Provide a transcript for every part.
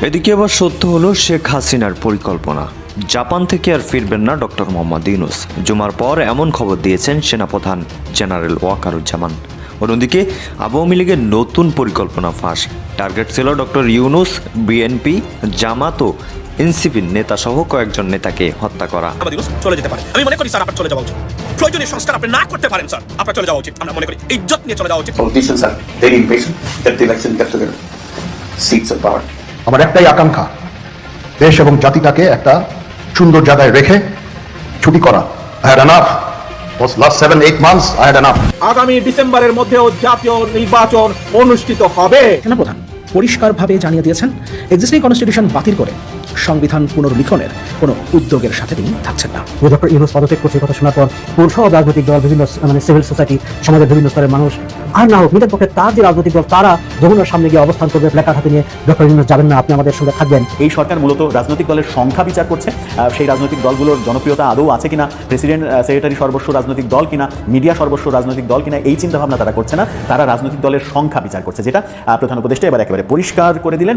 এদিকে আবার সত্য হলো শেখ হাসিনার পরিকল্পনা। জাপান থেকে আর ফিরবেন না ডক্টর মোহাম্মদ ইউনুস। জুমার পর এমন খবর দিয়েছেন সেনাপ্রধান জেনারেল ওয়াকারুজ্জামান। অন্যদিকে আওয়ামী লীগের নতুন পরিকল্পনা ফাঁস। টার্গেট ছিল ডক্টর ইউনুস বিএনপি জামাত ও এনসিপির নেতাসহ কয়েকজন নেতাকে হত্যা করা। চলে যেতে পারে। আমি মনে করি স্যার আপনার চলে যাওয়া উচিত। প্রয়োজনীয় সংস্কার আপনি না করতে পারেন স্যার। আপনার চলে যাওয়া উচিত। আমরা মনে করি ইজ্জত নিয়ে চলে যাওয়া উচিত। Politicians are very impatient that the election get to their seats of power. আমার একটাই আকাঙ্ক্ষা দেশ এবং জাতিটাকে একটা সুন্দর জায়গায় রেখে ছুটি করা। I had enough last seven eight months I had আগামী ডিসেম্বরের মধ্যেও জাতীয় নির্বাচন অনুষ্ঠিত হবে। সেনাপ্রধান পরিষ্কারভাবে জানিয়ে দিয়েছেন এক্সিস্টিং কনস্টিটিউশন বাতিল করে সংবিধান পুনর্লিখনের কোনো উদ্যোগের সাথে তিনি থাকছেন না। ডক্টর ইউনুস পদত্যাগ করছে কথা শোনার পর পুরো সব রাজনৈতিক দল বিভিন্ন মানে সিভিল সোসাইটি সমাজের বিভিন্ন স্তরের মানুষ আর না হোক নিজের পক্ষে তার যে রাজনৈতিক দল তারা যমুনার সামনে গিয়ে অবস্থান করবে প্ল্যাকার হাতে নিয়ে। ডক্টর ইউনুস যাবেন না আপনি আমাদের সঙ্গে থাকবেন। এই সরকার মূলত রাজনৈতিক দলের সংখ্যা বিচার করছে। সেই রাজনৈতিক দলগুলোর জনপ্রিয়তা আদৌ আছে কিনা প্রেসিডেন্ট সেক্রেটারি সর্বস্ব রাজনৈতিক দল কিনা মিডিয়া সর্বস্ব রাজনৈতিক দল কিনা এই চিন্তা ভাবনা তারা করছে না। তারা রাজনৈতিক দলের সংখ্যা বিচার করছে যেটা প্রধান উপদেষ্টা এবার একেবারে পরিষ্কার করে দিলেন।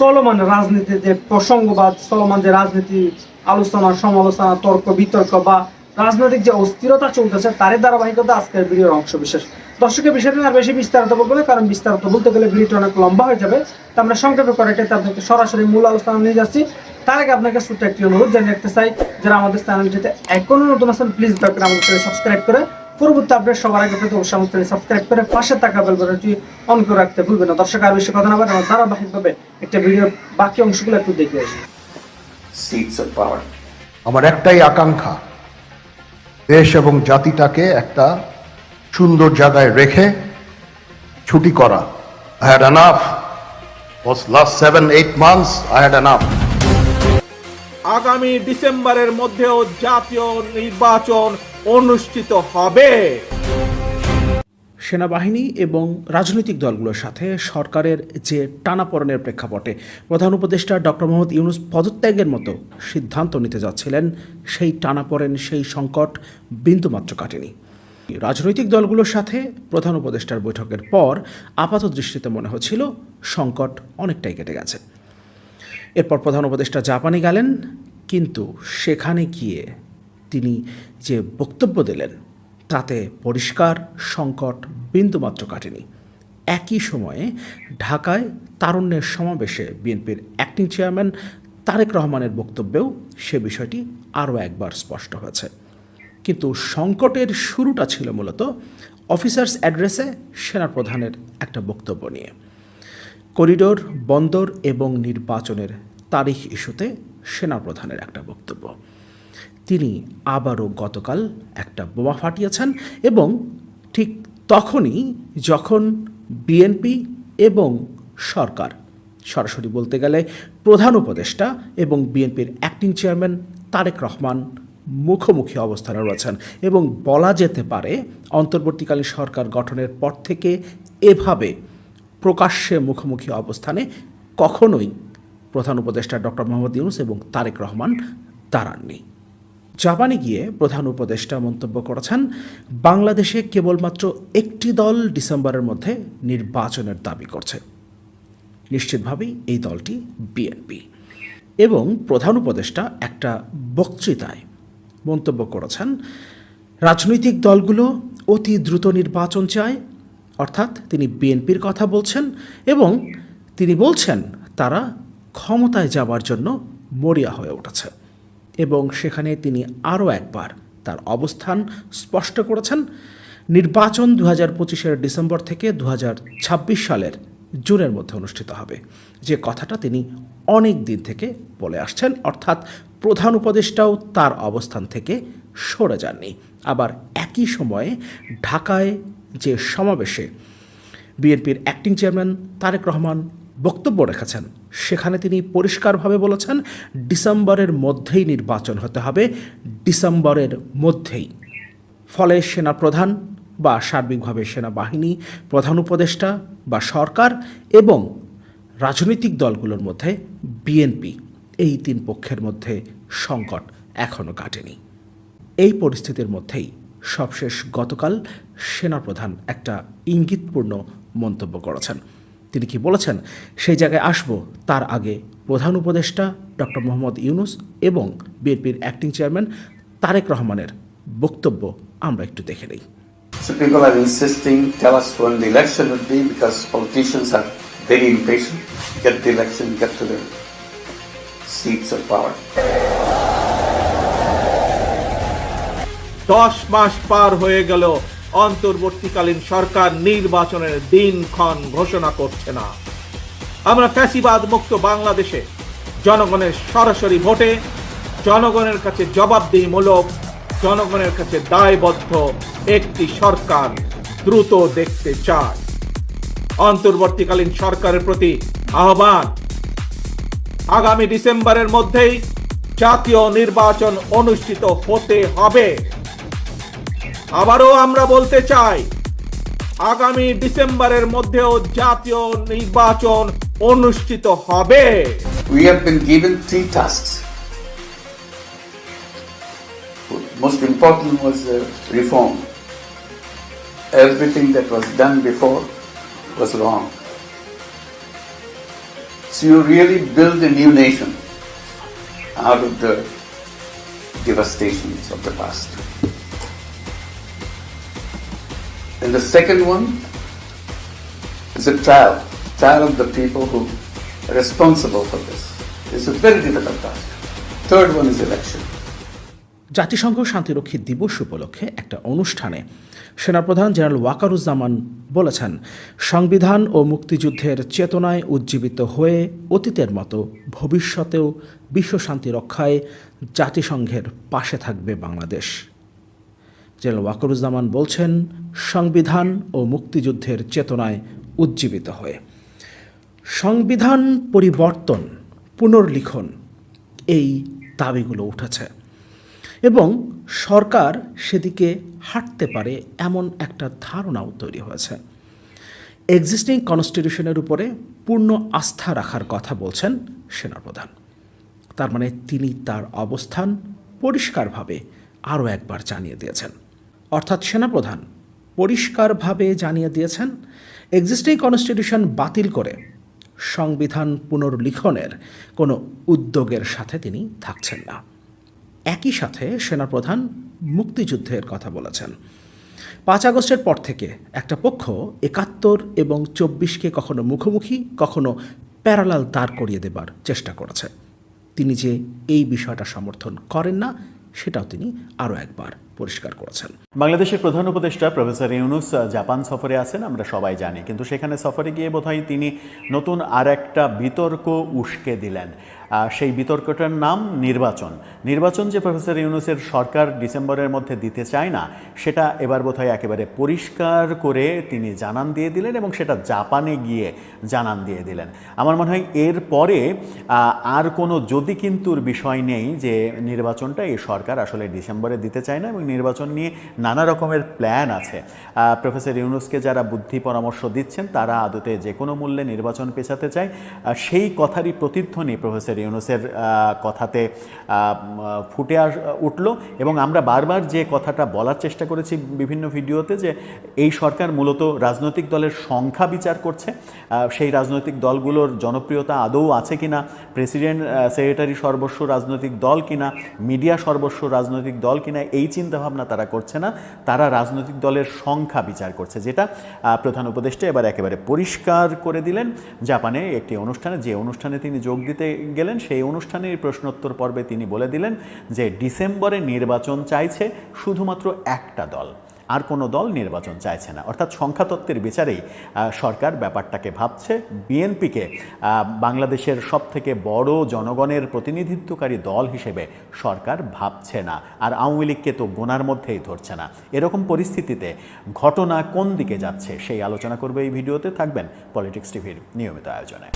চলমান রাজনীতি যে প্রসঙ্গ বা চলমান যে রাজনীতি, আলোচনা, সমালোচনা, তর্ক, বিতর্ক বা রাজনৈতিক যে অস্থিরতা চলতেছে, তারই ধারাবাহিকতা আজকের ভিডিওর অংশ বিশেষ। দর্শকের বিষয়টা আর বেশি বিস্তারিত বলব না, কারণ বিস্তারিত বলতে গেলে ভিডিওটা অনেক লম্বা হয়ে যাবে। তা আমরা সংক্ষেপে করে এটাতে আপনাকে সরাসরি মূল আলোচনা নিয়ে যাচ্ছি। তার আগে আপনাকে ছোট্ট একটি অনুরোধ জানিয়ে রাখতে চাই, যারা আমাদের চ্যানেলটিতে এখনও নতুন আছেন প্লিজ দয়া আমাদের চ্যানেল সাবস্ক্রাইব করে পরবর্তী আপডেট সবার আগে পেতে অবশ্যই আমাদের চ্যানেল সাবস্ক্রাইব করে পাশে থাকা বেল বাটনটি অন করে রাখতে ভুলবেন না। দর্শক, আর বেশি কথা না বলে ধারাবাহিকভাবে একটা ভিডিওর বাকি অংশগুলো একটু দেখে আসি। আমার একটাই আকাঙ্ক্ষা দেশ এবং জাতিটাকে একটা সুন্দর জায়গায় রেখে ছুটি করা। I had enough was last seven eight months I had enough. আগামী ডিসেম্বরের মধ্যেও জাতীয় নির্বাচন অনুষ্ঠিত হবে। সেনাবাহিনী এবং রাজনৈতিক দলগুলোর সাথে সরকারের যে টানাপড়নের প্রেক্ষাপটে প্রধান উপদেষ্টা ডক্টর মোহাম্মদ ইউনুস পদত্যাগের মতো সিদ্ধান্ত নিতে যাচ্ছিলেন, সেই টানাপড়েন, সেই সংকট বিন্দুমাত্র কাটেনি। রাজনৈতিক দলগুলোর সাথে প্রধান উপদেষ্টার বৈঠকের পর আপাত দৃষ্টিতে মনে হচ্ছিল সংকট অনেকটাই কেটে গেছে। এরপর প্রধান উপদেষ্টা জাপানে গেলেন, কিন্তু সেখানে গিয়ে তিনি যে বক্তব্য দিলেন তাতে পরিষ্কার সংকট বিন্দুমাত্র কাটেনি। একই সময়ে ঢাকায় তারুণ্যের সমাবেশে বিএনপির অ্যাক্টিং চেয়ারম্যান তারেক রহমানের বক্তব্যেও সে বিষয়টি আরও একবার স্পষ্ট হয়েছে। কিন্তু সংকটের শুরুটা ছিল মূলত অফিসার্স অ্যাড্রেসে সেনাপ্রধানের একটা বক্তব্য নিয়ে। করিডোর, বন্দর এবং নির্বাচনের তারিখ ইস্যুতে সেনাপ্রধানের একটা বক্তব্য। তিনি আবারও গতকাল একটা বোমা ফাটিয়েছেন এবং ঠিক তখনই যখন বিএনপি এবং সরকার, সরাসরি বলতে গেলে প্রধান উপদেষ্টা এবং বিএনপির অ্যাক্টিং চেয়ারম্যান তারেক রহমান মুখোমুখি অবস্থানে রয়েছেন এবং বলা যেতে পারে অন্তর্বর্তীকালীন সরকার গঠনের পর থেকে এভাবে প্রকাশ্যে মুখোমুখি অবস্থানে কখনোই প্রধান উপদেষ্টা ডক্টর মোহাম্মদ ইউনুস এবং তারেক রহমান দাঁড়াননি। জাপানে গিয়ে প্রধান উপদেষ্টা মন্তব্য করেছেন, বাংলাদেশে কেবলমাত্র একটি দল ডিসেম্বরের মধ্যে নির্বাচনের দাবি করছে। নিশ্চিতভাবেই এই দলটি বিএনপি। এবং প্রধান উপদেষ্টা একটা বক্তৃতায় মন্তব্য করেছেন, রাজনৈতিক দলগুলো অতি দ্রুত নির্বাচন চায়, অর্থাৎ তিনি বিএনপির কথা বলছেন এবং তিনি বলছেন তারা ক্ষমতায় যাবার জন্য মরিয়া হয়ে উঠেছে। এবং সেখানে তিনি আরও একবার তার অবস্থান স্পষ্ট করেছেন। নির্বাচন দু হাজার পঁচিশের ডিসেম্বর থেকে দু ছাব্বিশ সালের জুনের মধ্যে অনুষ্ঠিত হবে। যে কথাটা তিনি অনেক দিন থেকে বলে আসছেন, অর্থাৎ প্রধান উপদেষ্টাও তার অবস্থান থেকে সরে যাননি। আবার একই সময়ে ঢাকায় যে সমাবেশে বিএনপির অ্যাক্টিং চেয়ারম্যান তারেক রহমান বক্তব্য রেখেছেন সেখানে তিনি পরিষ্কারভাবে বলেছেন, ডিসেম্বরের মধ্যেই নির্বাচন হতে হবে, ডিসেম্বরের মধ্যেই। ফলে সেনাপ্রধান বা সার্বিকভাবে সেনাবাহিনী, প্রধান উপদেষ্টা বা সরকার এবং রাজনৈতিক দলগুলোর মধ্যে বিএনপি এই তিন পক্ষের মধ্যে সংকট এখনও কাটেনি। এই পরিস্থিতির মধ্যেই সবশেষ গতকাল সেনাপ্রধান একটা ইঙ্গিতপূর্ণ মন্তব্য করেছেন। তিনি কি বলেছেন সেই জায়গায় আসব তার আগে প্রধান উপদেষ্টা ডক্টর মোহাম্মদ ইউনুস এবং বিএনপির অ্যাক্টিং চেয়ারম্যান তারেক রহমানের বক্তব্য আমরা একটু দেখে নিই So people are insisting, tell us when the election would be because politicians are very impatient. Get the election, get to the seats of power. দশ মাস পার হয়ে গেল অন্তর্বর্তীকালীন সরকার নির্বাচনের দিনক্ষণ ঘোষণা করছে না। আমরা ফ্যাসিবাদ মুক্ত বাংলাদেশে জনগণের সরাসরি ভোটে, জনগণের কাছে জবাবদিহিমূলক, জনগণের কাছে দায়বদ্ধ একটি সরকার দ্রুত দেখতে চায়। অন্তর্বর্তীকালীন সরকারের প্রতি আহ্বান। আগামী ডিসেম্বরের মধ্যেই জাতীয় নির্বাচন অনুষ্ঠিত হতে হবে। আবারও আমরা বলতে চাই আগামী ডিসেম্বরের মধ্যেও জাতীয় নির্বাচন অনুষ্ঠিত হবে We have been given three tasks. Most important was the reform. Everything that was done before was wrong. So you really build a new nation out of the devastations of the past. And the second one is a trial, trial of the people who are responsible for this. It's a very difficult task. Third one is election. জাতিসংঘ শান্তিরক্ষী দিবস উপলক্ষে একটা অনুষ্ঠানে সেনাপ্রধান general Wakeruzzaman বলেছেন সংবিধান ও মুক্তিযুদ্ধের চেতনায় উজ্জীবিত হয়ে অতীতের মতো ভবিষ্যতেও বিশ্ব শান্তি রক্ষায় জাতিসংঘের পাশে থাকবে বাংলাদেশ জেনারেল ওয়াকরুজ্জামান বলছেন, সংবিধান ও মুক্তিযুদ্ধের চেতনায় উজ্জীবিত হয়ে। সংবিধান পরিবর্তন, পুনর্লিখন, এই দাবিগুলো উঠেছে। এবং সরকার সেদিকে হাঁটতে পারে এমন একটা ধারণাও তৈরি হয়েছে। এক্সিস্টিং কনস্টিটিউশনের উপরে পূর্ণ আস্থা রাখার কথা বলছেন সেনাপ্রধান। তার মানে তিনি তার অবস্থান পরিষ্কারভাবে আরও একবার জানিয়ে দিয়েছেন। অর্থাৎ সেনাপ্রধান, পরিষ্কারভাবে জানিয়ে দিয়েছেন এক্সিস্টিং কনস্টিটিউশন বাতিল করে সংবিধান পুনর্লিখনের কোনো উদ্যোগের সাথে তিনি থাকছেন না। একই সাথে সেনাপ্রধান মুক্তিযুদ্ধের কথা বলেছেন, পাঁচ আগস্টের পর থেকে একটা পক্ষ একাত্তর এবং চব্বিশকে কখনো মুখোমুখি, কখনো প্যারালাল দাঁড় করিয়ে দেবার চেষ্টা করেছে। তিনি যে এই বিষয়টা সমর্থন করেন না সেটাও তিনি আরও একবার পরিষ্কার করেছেন। বাংলাদেশের প্রধান উপদেষ্টা প্রফেসর ইউনুস জাপান সফরে আছেন, আমরা সবাই জানি। কিন্তু সেখানে সফরে গিয়ে বোধহয় তিনি নতুন আর একটা বিতর্ক উস্কে দিলেন। সেই বিতর্কটার নাম নির্বাচন। নির্বাচন যে প্রফেসর ইউনুসের সরকার ডিসেম্বরের মধ্যে দিতে চায় না, সেটা এবার বোধহয় একেবারে পরিষ্কার করে তিনি জানান দিয়ে দিলেন এবং সেটা জাপানে গিয়ে জানান দিয়ে দিলেন। আমার মনে হয় এর পরে আর কোনো যদি কিন্তুর বিষয় নেই যে নির্বাচনটা এই সরকার আসলে ডিসেম্বরে দিতে চায় না এবং নির্বাচন নিয়ে নানা রকমের প্ল্যান আছে। প্রফেসর ইউনুসকে যারা বুদ্ধি পরামর্শ দিচ্ছেন, তারা আদতে যে কোনো মূল্যে নির্বাচন পেছাতে চায়। সেই কথারই প্রতিধ্বনি প্রফেসর ইউনুসের কথাতে ফুটে আস, উঠল এবং আমরা বারবার যে কথাটা বলার চেষ্টা করেছি বিভিন্ন ভিডিওতে যে এই সরকার মূলত রাজনৈতিক দলের সংখ্যা বিচার করছে। সেই রাজনৈতিক দলগুলোর জনপ্রিয়তা আদৌ আছে কিনা, প্রেসিডেন্ট সেক্রেটারি সর্বস্ব রাজনৈতিক দল কিনা, মিডিয়া সর্বস্ব রাজনৈতিক দল কিনা, এই চিন্তাভাবনা তারা করছে না। তারা রাজনৈতিক দলের সংখ্যা বিচার করছে, যেটা প্রধান উপদেষ্টা এবার একেবারে পরিষ্কার করে দিলেন। জাপানে একটি অনুষ্ঠানে, যে অনুষ্ঠানে তিনি যোগ দিতে গেলেন সেই অনুষ্ঠানের প্রশ্নোত্তর পর্বে তিনি বলে দিলেন যে ডিসেম্বরে নির্বাচন চাইছে শুধুমাত্র একটা দল। আর কোনো দল নির্বাচন চাইছে না। অর্থাৎ সংখ্যাতত্ত্বের বিচারেই সরকার ব্যাপারটাকে ভাবছে। বিএনপিকে বাংলাদেশের সব থেকে বড় জনগণের প্রতিনিধিত্বকারী দল হিসেবে সরকার ভাবছে না। আর আওয়ামী লীগকে তো গোনার মধ্যেই ধরছে না। এরকম পরিস্থিতিতে ঘটনা কোন দিকে যাচ্ছে, সেই আলোচনা করবে এই ভিডিওতে। থাকবেন পলিটিক্স টিভির নিয়মিত আয়োজনে।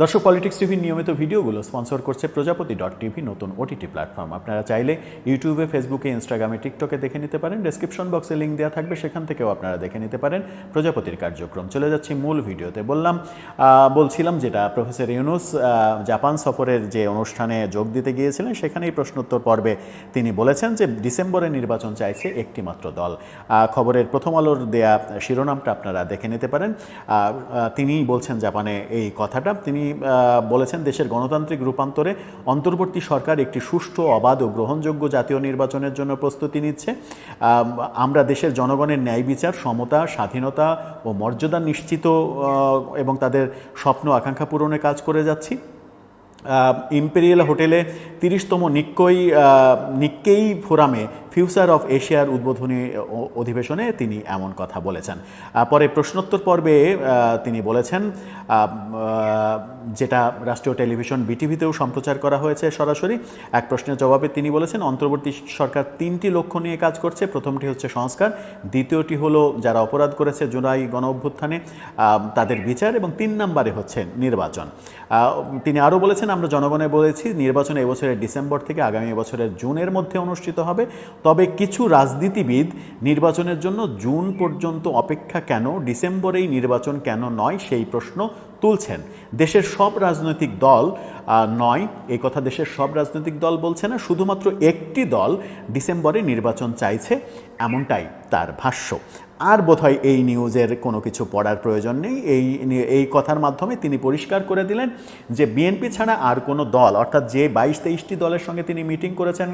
দর্শক পলিটিক্স টিভির নিয়মিত ভিডিওগুলো স্পন্সর করছে প্রজাপতি ডট টিভি, নতুন ওটিটি প্ল্যাটফর্ম আপনারা চাইলে ইউটিউবে ফেসবুকে ইনস্টাগ্রামে টিকটকে দেখে নিতে পারেন। ডেসক্রিপশন বক্সে লিঙ্ক দেওয়া থাকবে, সেখান থেকেও আপনারা দেখে নিতে পারেন প্রজাপতির কার্যক্রম। চলে যাচ্ছি মূল ভিডিওতে। বললাম বলছিলাম যেটা প্রফেসর ইউনুস জাপান সফরের যে অনুষ্ঠানে যোগ দিতে গিয়েছিলেন, সেখানেই প্রশ্নোত্তর পর্বে তিনি বলেছেন যে ডিসেম্বরে নির্বাচন চাইছে একটি মাত্র দল। খবরের প্রথম আলোর দেয়া শিরোনামটা আপনারা দেখে নিতে পারেন। তিনিই বলছেন জাপানে এই কথাটা। তিনি বলেছেন, দেশের গণতান্ত্রিক রূপান্তরে অন্তর্বর্তী সরকার একটি সুষ্ঠু, অবাধ ও গ্রহণযোগ্য জাতীয় নির্বাচনের জন্য প্রস্তুতি নিচ্ছে। আমরা দেশের জনগণের ন্যায় বিচার, সমতা, স্বাধীনতা ও মর্যাদা নিশ্চিত এবং তাদের স্বপ্ন, আকাঙ্ক্ষা পূরণে কাজ করে যাচ্ছি। ইম্পেরিয়াল হোটেলে তিরিশতম নিক্কই নিক্কেই ফোরামে ফিউচার অফ এশিয়ার উদ্বোধনী অধিবেশনে তিনি এমন কথা বলেছেন। পরে প্রশ্নোত্তর পর্বে তিনি বলেছেন যেটা রাষ্ট্রীয় টেলিভিশন বিটিভিতেও সম্প্রচার করা হয়েছে সরাসরি, এক প্রশ্নের জবাবে তিনি বলেছেন, অন্তর্বর্তী সরকার তিনটি লক্ষ্য নিয়ে কাজ করছে। প্রথমটি হচ্ছে সংস্কার, দ্বিতীয়টি হলো যারা অপরাধ করেছে জুলাই গণ অভ্যুত্থানে তাদের বিচার, এবং তিন নম্বরে হচ্ছে নির্বাচন। তিনি আরও বলেছেন আমরা জনগণে বলেছি নির্বাচন এবছরের ডিসেম্বর থেকে আগামী বছরের জুনের মধ্যে অনুষ্ঠিত হবে। তবে কিছু রাজনীতিবিদ নির্বাচনের জন্য জুন পর্যন্ত অপেক্ষা কেন, ডিসেম্বরেই নির্বাচন কেন নয় সেই প্রশ্ন তুলছেন। দেশের সব রাজনৈতিক দল নয়, এই কথা দেশের সব রাজনৈতিক দল বলছে না, শুধুমাত্র একটি দল ডিসেম্বরে নির্বাচন চাইছে, এমনটাই তার ভাষ্য। আর বোধহয় এই নিউজের কোনো কিছু পড়ার প্রয়োজন নেই। এই এই কথার মাধ্যমে তিনি পরিষ্কার করে দিলেন যে বিএনপি ছাড়া আর কোনো দল, অর্থাৎ যে বাইশ তেইশটি দলের সঙ্গে তিনি মিটিং করেছেন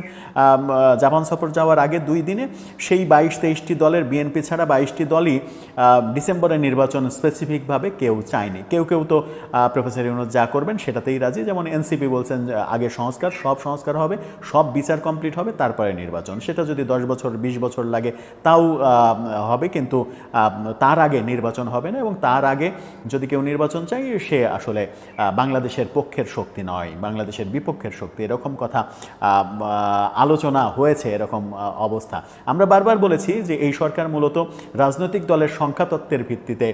জাপান সফর যাওয়ার আগে দুই দিনে, সেই বাইশ তেইশটি দলের বিএনপি ছাড়া বাইশটি দলই ডিসেম্বরের নির্বাচন স্পেসিফিকভাবে কেউ চায়নি। কেউ কেউ তো প্রফেসর ইউনুস যা করবেন সেটাতেই রাজি। যেমন এনসিপি বলছেন আগে সংস্কার, সব সংস্কার হবে, সব বিচার কমপ্লিট হবে, তারপরে নির্বাচন। সেটা যদি দশ বছর, বিশ বছর লাগে, তাও হবে। কিন্তু তার আগে নির্বাচন হবে না এবং তার আগে যদি কেউ নির্বাচন চাই সে আসলে বাংলাদেশের পক্ষের শক্তি নয়, বাংলাদেশের বিপক্ষের শক্তি। এরকম কথা আলোচনা হয়েছে, এরকম অবস্থা। আমরা বারবার বলেছি যে এই সরকার মূলত রাজনৈতিক দলের সংখ্যাতত্ত্বের ভিত্তিতে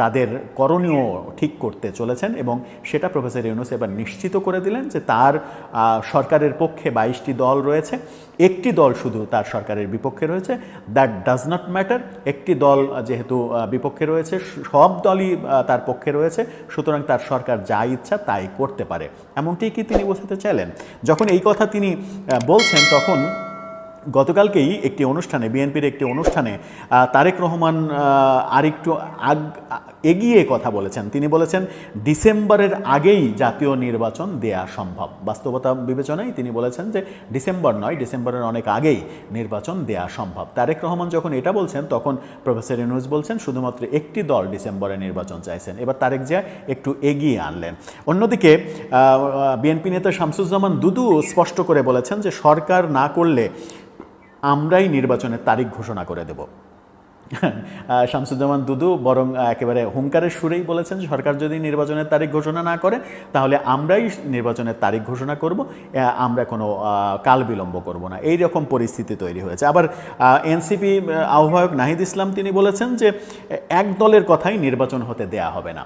তাদের করণীয় ঠিক করতে চলেছেন এবং সেটা প্রফেসর ইউনুস এবার নিশ্চিত করে দিলেন যে তার সরকারের পক্ষে বাইশটি দল রয়েছে। একটি দল শুধু তার সরকারের বিপক্ষে রয়েছে। দ্যাট ডাজ নট ম্যাটার একটি দল যেহেতু বিপক্ষে রয়েছে, সব দলই তার পক্ষে রয়েছে, সুতরাং তার সরকার যা ইচ্ছা তাই করতে পারে। এমনটি কি তিনি বোঝাতে চাইলেন? যখন এই কথা তিনি বলছেন, তখন গতকালকেই একটি অনুষ্ঠানে, বিএনপির একটি অনুষ্ঠানে তারেক রহমান আরেকটু আগ এগিয়ে কথা বলেছেন। তিনি বলেছেন, ডিসেম্বরের আগেই জাতীয় নির্বাচন দেয়া সম্ভব। বাস্তবতা বিবেচনায় তিনি বলেছেন যে, ডিসেম্বর নয়, ডিসেম্বরের অনেক আগেই নির্বাচন দেয়া সম্ভব। তারেক রহমান যখন এটা বলছেন, তখন প্রফেসর ইউনুস বলছেন, শুধুমাত্র একটি দল ডিসেম্বরে নির্বাচন চাইছেন। এবার তারেক জিয়া একটু এগিয়ে আনলেন। অন্যদিকে বিএনপি নেতা শামসুজ্জামান দুদু স্পষ্ট করে বলেছেন যে, সরকার না করলে আমরাই নির্বাচনের তারিখ ঘোষণা করে দেব। শামসুজ্জামান দুদু বরং একেবারে হুঙ্কারের সুরেই বলেছেন, সরকার যদি নির্বাচনের তারিখ ঘোষণা না করে, তাহলে আমরাই নির্বাচনের তারিখ ঘোষণা করব আমরা কোনো কাল বিলম্ব করব না। এই রকম পরিস্থিতি তৈরি হয়েছে। আবার এনসিপি আহ্বায়ক নাহিদ ইসলাম তিনি বলেছেন যে, এক দলের কথাই নির্বাচন হতে দেয়া হবে না।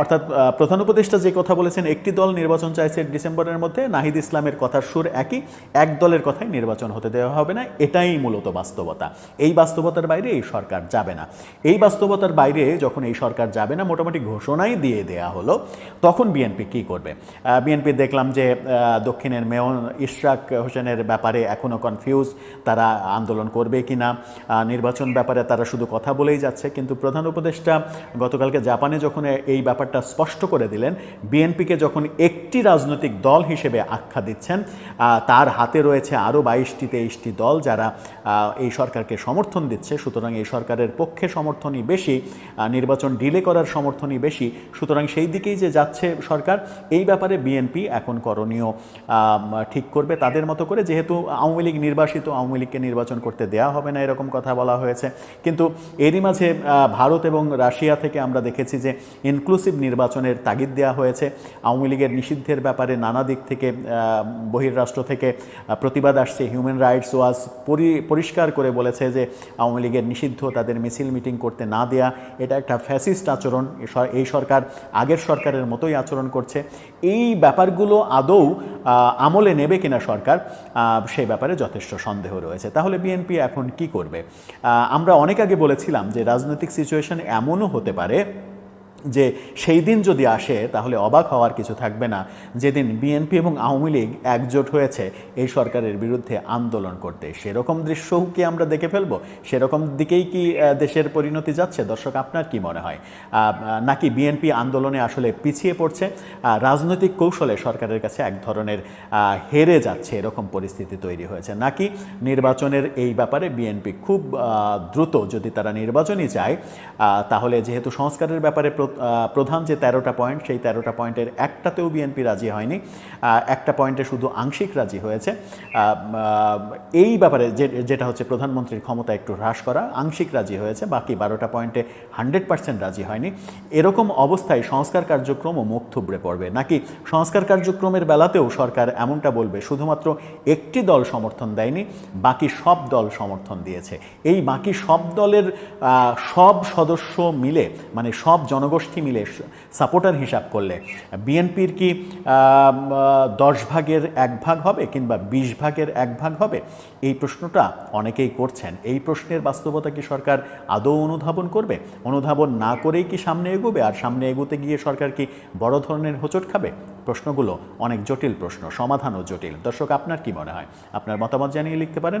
অর্থাৎ প্রধান উপদেষ্টা যে কথা বলেছেন, একটি দল নির্বাচন চাইছে ডিসেম্বরের মধ্যে, নাহিদ ইসলামের কথার সুর একই, এক দলের কথাই নির্বাচন হতে দেওয়া হবে না, এটাই মূলত বাস্তবতা। এই বাস্তবতার বাইরে এই সরকার যাবে না। এই বাস্তবতার বাইরে যখন এই সরকার যাবে না, মোটামুটি ঘোষণাই দিয়ে দেয়া হলো, তখন বিএনপি কি করবে? বিএনপি দেখলাম যে দক্ষিণের মেয়র ইশরাক হোসেনের ব্যাপারে এখনও কনফিউজ তারা আন্দোলন করবে কি না। নির্বাচন ব্যাপারে তারা শুধু কথা বলেই যাচ্ছে, কিন্তু প্রধান উপদেষ্টা গতকালকে জাপানে যখন এই ব্যাপারটা স্পষ্ট করে দিলেন বিএনপিকে যখন একটি রাজনৈতিক দল হিসেবে আখ্যা দিচ্ছেন তার হাতে রয়েছে আরও বাইশটি, তেইশটি দল যারা এই সরকারকে সমর্থন দিচ্ছে, সুতরাং এই সরকারের পক্ষে সমর্থনই বেশি নির্বাচন ডিলে করার সমর্থনই বেশি। সুতরাং সেই দিকেই যে যাচ্ছে সরকার, এই ব্যাপারে বিএনপি এখন করণীয় ঠিক করবে তাদের মতো করে। যেহেতু আওয়ামী লীগ নির্বাসিত, আওয়ামী লীগকে নির্বাচন করতে দেয়া হবে না এরকম কথা বলা হয়েছে। কিন্তু এরই মাঝে ভারত এবং রাশিয়া থেকে আমরা দেখেছি যে ইনক্লুসিভ নির্বাচনের তাগিদ দেওয়া হয়েছে। আওয়ামী লীগের নিষিদ্ধের ব্যাপারে নানা দিক থেকে বহির্রাষ্ট্র থেকে প্রতিবাদ আসছে। হিউম্যান রাইটস ওয়াজ পরিষ্কার করে বলেছে যে আওয়ামী লীগের নিষিদ্ধ তাদের মিছিল মিটিং করতে না দেয়া, এটা একটা ফ্যাসিস্ট আচরণ। এই সরকার আগের সরকারের মতোই আচরণ করছে। এই ব্যাপারগুলো আদৌ আমলে নেবে কিনা সরকার সেই ব্যাপারে যথেষ্ট সন্দেহ রয়েছে। তাহলে বিএনপি এখন কি করবে? আমরা অনেক আগে বলেছিলাম যে রাজনৈতিক সিচুয়েশন এমনও হতে পারে যে সেই দিন যদি আসে, তাহলে অবাক হওয়ার কিছু থাকবে না। যেদিন বিএনপি এবং আওয়ামী লীগ একজোট হয়েছে, এই সরকারের বিরুদ্ধে আন্দোলন করতে। সেরকম দৃশ্যও কি আমরা দেখে ফেলব? সেরকম দিকেই কি দেশের পরিণতি যাচ্ছে? দর্শক, আপনার কি মনে হয়? নাকি বিএনপি আন্দোলনে আসলে পিছিয়ে পড়ছে? রাজনৈতিক কৌশলে সরকারের কাছে এক ধরনের হেরে যাচ্ছে এরকম পরিস্থিতি তৈরি হয়েছে। নাকি নির্বাচনের এই ব্যাপারে বিএনপি খুব দ্রুত যদি তারা নির্বাচনই চায় তাহলে যেহেতু সংস্কারের ব্যাপারে প্রধান যে তেরোটা পয়েন্ট, সেই তেরোটা পয়েন্টের একটাতেও বিএনপি রাজি হয়নি। একটা পয়েন্টে শুধু আংশিক রাজি হয়েছে। এই ব্যাপারে যেটা হচ্ছে প্রধানমন্ত্রীর ক্ষমতা একটু হ্রাস করা, আংশিক রাজি হয়েছে, বাকি বারোটা পয়েন্টে হান্ড্রেড পার্সেন্ট রাজি হয়নি। এরকম অবস্থায় সংস্কার কার্যক্রমও মুখ থুবড়ে পড়বে। নাকি সংস্কার কার্যক্রমের বেলাতেও সরকার এমনটা বলবে, শুধুমাত্র একটি দল সমর্থন দেয়নি, বাকি সব দল সমর্থন দিয়েছে। এই বাকি সব দলের সব সদস্য মিলে মানে সব জনগোষ্ঠী মিলে সাপোর্টার হিসাব করলে। বিএনপির কি দশ ভাগের এক ভাগ হবে কিংবা বিশ ভাগের এক ভাগ হবে? এই প্রশ্নটা অনেকেই করছেন। এই প্রশ্নের বাস্তবতা কি সরকার আদৌ অনুধাবন করবে? অনুধাবন না করেই কি সামনে এগোবে? আর সামনে এগোতে গিয়ে সরকার কি বড় ধরনের হোঁচট খাবে? প্রশ্নগুলো অনেক জটিল প্রশ্ন, সমাধানও জটিল। দর্শক, আপনার কি মনে হয়? আপনার মতামত জানিয়ে লিখতে পারেন।